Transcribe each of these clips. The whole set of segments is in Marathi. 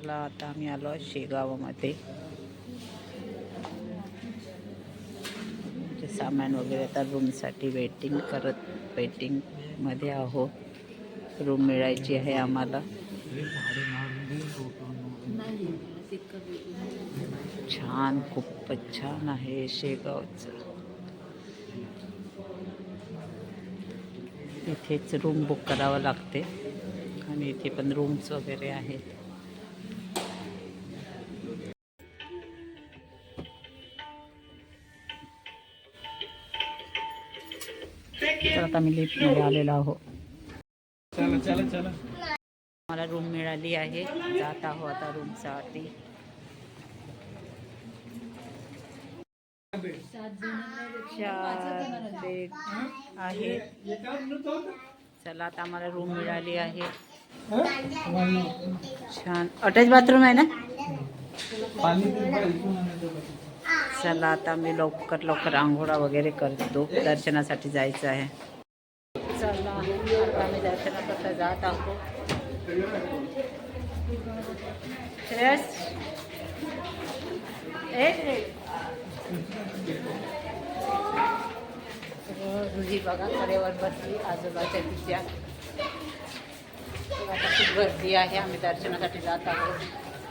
चला आता आम्ही आलो शेगावामध्ये. जे सामान वगैरे आता रूमसाठी वेटिंग करत वेटिंगमध्ये आहोत. रूम मिळायची आहे आम्हाला. छान खूपच छान आहे शेगावचं. इथेच रूम बुक करावं लागते. आणि इथे पण रूम्स वगैरे आहेत. तर आता मी लिफ्टमध्ये आलेलो आहो चला चला चला. मला रूम मिळाली आहे. जात आहो आता रूमसाठी चार बेड आहे चला आता आम्हाला रूम मिळाली आहे. छान. अटॅच बाथरूम आहे ना? पाणी चला, आता मी लवकर लवकर आंघोळा वगैरे करतो. दर्शनासाठी जायचं आहे. चला, आता आम्ही दर्शनाकरता जात आहोत. श्रेयस कडेवर बसली आजोबाच्या तिच्या गर्दी आहे, आम्ही दर्शनासाठी जात आहोत.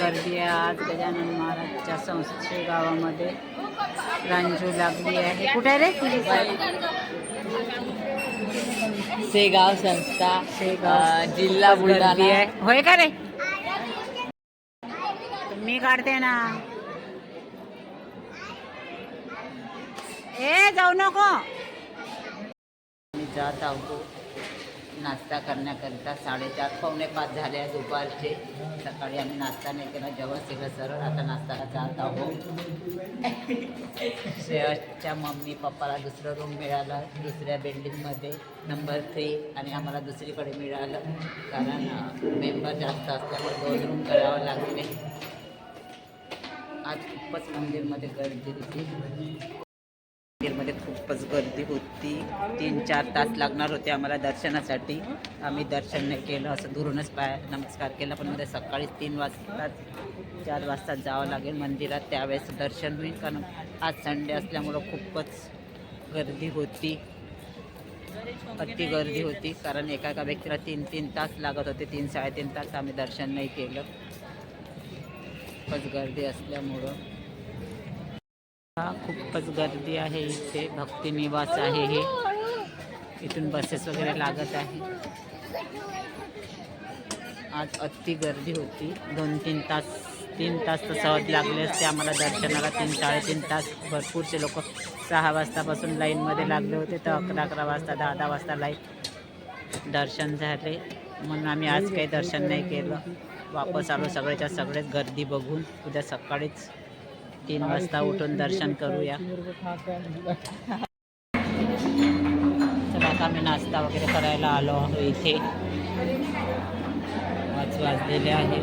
गर्दी आहे. आज गजानन महाराजच्या संस्थे गावामध्ये रांजू लागली आहे. कुठे रे? सेगाव संस्था शेगाव. जिल्हा बुलढाणा. आहे. होय का रे? मी काढते ना. ए जाऊ नको. मी जात आहोत नाश्ता करण्याकरिता साडेचार पावणे पाच झाले आहे दुपारचे. सकाळी आम्ही नाश्ता नाही केला जेव्हा सगळं सरळ आता नाश्ताला जात आहोत. श्रेयसच्या मम्मी पप्पाला दुसरं रूम मिळालं दुसऱ्या बिल्डिंगमध्ये नंबर थ्री आणि आम्हाला दुसरीकडे मिळालं. कारण मेंबर जास्त असल्यामुळे दोन रूम करावं लागले. आज खूपच मंदिरमध्ये गर्दी होती. खूपच गर्दी होती. तीन चार तास लागणार होते आम्हाला दर्शनासाठी. आम्ही दर्शन नाही केलं असं दुरूनच पाय नमस्कार केला. पण उद्या सकाळी तीन वाजता चार वाजता जावं लागेल मंदिरात. त्यावेळेस दर्शन होईल. कारण आज संडे असल्यामुळं खूपच गर्दी होती. अति गर्दी होती. कारण एका एका व्यक्तीला तीन तीन तास लागत होते. तीन साडेतीन तास आम्ही दर्शन नाही केलं. खूपच गर्दी असल्यामुळं. खूपच गर्दी आहे इथे. भक्ती निवास आहे हे. इथून बसेस वगैरे लागत आहे. आज अति गर्दी होती. दोन तीन तास तीन तास तर सहज लागले असते आम्हाला दर्शनाला. तीन साडेतीन तास भरपूरचे लोक सहा वाजतापासून लाईनमध्ये लागले होते. तर अकरा अकरा वाजता दहा दहा वाजता लाईन दर्शन झाले. म्हणून आम्ही आज काही दर्शन नाही केलं. वापस आलो सगळ्याच्या सगळेच गर्दी बघून. उद्या सकाळीच तीन वाजता उठून दर्शन करूया. चला आता आम्ही नाश्ता वगैरे करायला आलो आहो इथे. वाच वाजलेले आहे